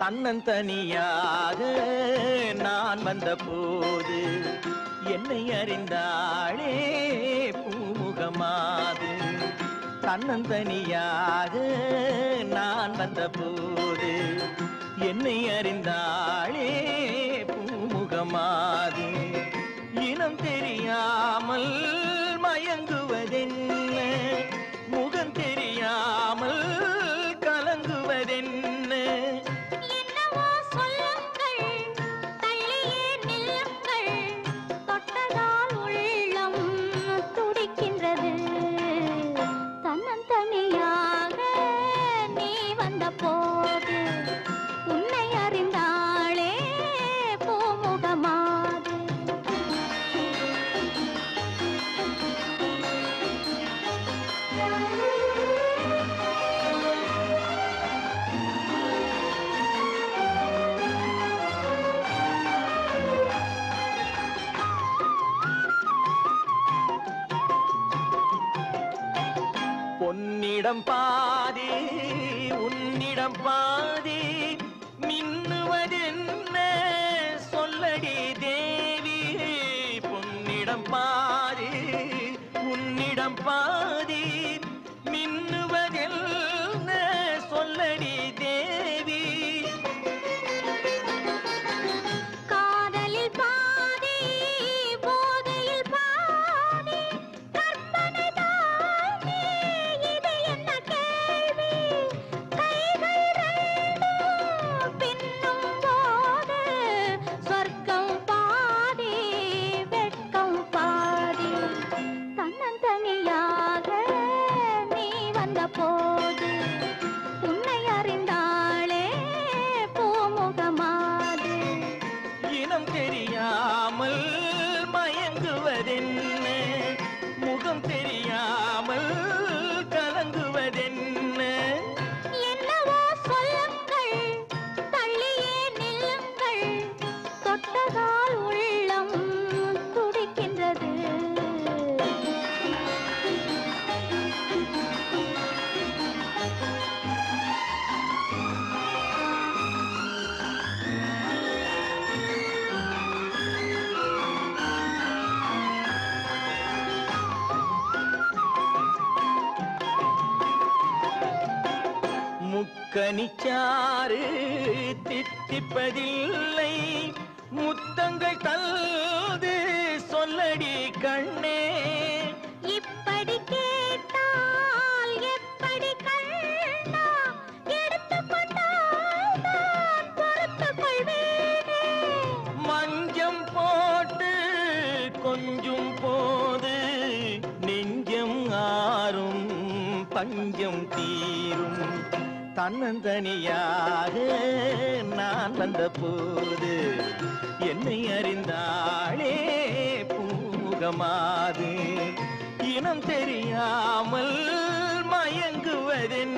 தன்னன் தனியாக நான் வந்த போது என்னை அறிந்தாளே பூமுகமாது. தன்னந்தனியாக நான் வந்த போது என்னை அறிந்தாளே பூமுகமாது. இனம் தெரியாமல் மயங்குவதென்ன என்னிடம் பாதி உன்னிடம் பாதி. மின்னுவதென்ன? சொல்லடி தேவி பொன்னிடம் பாதி உன்னிடம் பாதி. வந்த முக்கனிச்சாறு தித்திப்பதில்லை. முத்தங்கள் தல்து சொல்லடி கண்ணே. இப்படி கேட்டால் எப்படி கண்ணா? எடுத்துக்கொண்டால் மஞ்சம் போட்டு கொஞ்சம் போது நெஞ்சம் ஆறும் பஞ்சம் தீரும். தன்னந்தனியாக நான் வந்த போது என்னை அறிந்தாளே பூமுகமாது. இனம் தெரியாமல் மயங்குவதென்ன